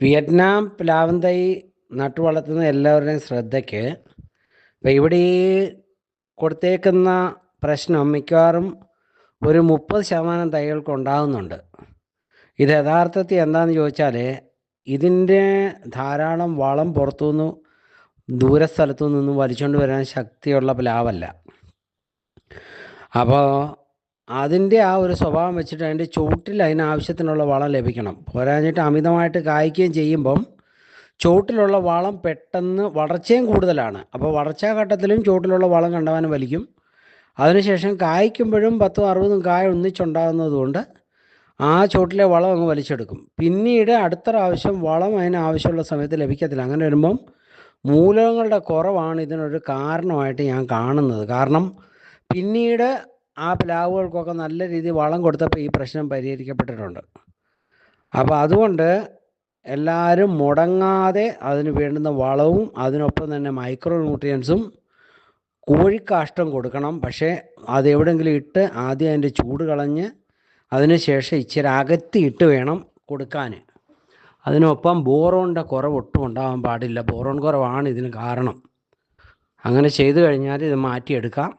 Vietnam പ്ലാവൻ തൈ നട്ടു വളർത്തുന്ന എല്ലാവരുടെയും ശ്രദ്ധയ്ക്ക് അപ്പം ഇവിടെ കൊടുത്തേക്കുന്ന പ്രശ്നം മിക്കവാറും ഒരു മുപ്പത് ശതമാനം തൈകൾക്ക് ഉണ്ടാകുന്നുണ്ട് ഇത് യഥാർത്ഥത്തിൽ എന്താണെന്ന് ചോദിച്ചാൽ ഇതിന്റെ ധാരാളം വളം പുറത്തുനിന്ന് ദൂര സ്ഥലത്തു നിന്നും വലിച്ചുകൊണ്ട് വരാൻ ശക്തിയുള്ള പ്ലാവല്ല. അപ്പോൾ അതിന്റെ ആ ഒരു സ്വഭാവം വെച്ചിട്ട് അതിന്റെ ചുവട്ടിൽ അതിന് ആവശ്യത്തിനുള്ള വളം ലഭിക്കണം. പോരാഞ്ഞിട്ട് അമിതമായിട്ട് കായ്ക്കുകയും ചെയ്യുമ്പം ചുവട്ടിലുള്ള വളം പെട്ടെന്ന് വളർച്ചയും കൂടുതലാണ്. അപ്പോൾ വളർച്ചാ ഘട്ടത്തിലും ചുവട്ടിലുള്ള വളം കണ്ടവാനും വലിക്കും. അതിനുശേഷം കായ്ക്കുമ്പോഴും പത്തും അറുപതും കായ ഒന്നിച്ചുണ്ടാകുന്നതുകൊണ്ട് ആ ചുവട്ടിലെ വളം അങ്ങ് വലിച്ചെടുക്കും. പിന്നീട് അടുത്ത പ്രാവശ്യം വളം അതിന് ആവശ്യമുള്ള സമയത്ത് ലഭിക്കത്തില്ല. അങ്ങനെ വരുമ്പം മൂലകങ്ങളുടെ കുറവാണ് ഇതിനൊരു കാരണമായിട്ട് ഞാൻ കാണുന്നത്. കാരണം പിന്നീട് ആ പ്ലാവുകൾക്കൊക്കെ നല്ല രീതിയിൽ വളം കൊടുത്തപ്പോൾ ഈ പ്രശ്നം പരിഹരിക്കപ്പെട്ടിട്ടുണ്ട്. അപ്പോൾ അതുകൊണ്ട് എല്ലാവരും മുടങ്ങാതെ അതിന് വേണ്ടുന്ന വളവും അതിനൊപ്പം തന്നെ മൈക്രോ ന്യൂട്രിയൻസും കോഴിക്കാഷ്ടം കൊടുക്കണം. പക്ഷേ അത് എവിടെയെങ്കിലും ഇട്ട് ആദ്യം അതിന്റെ ചൂട് കളഞ്ഞ് അതിനുശേഷം ഇച്ചിരി അകത്തി ഇട്ട് വേണം കൊടുക്കാൻ. അതിനൊപ്പം ബോറോണിന്റെ കുറവ് ഒട്ടും ഉണ്ടാകാൻ പാടില്ല. ബോറോൺ കുറവാണ് ഇതിന് കാരണം. അങ്ങനെ ചെയ്തു കഴിഞ്ഞാൽ ഇത് മാറ്റിയെടുക്കാം.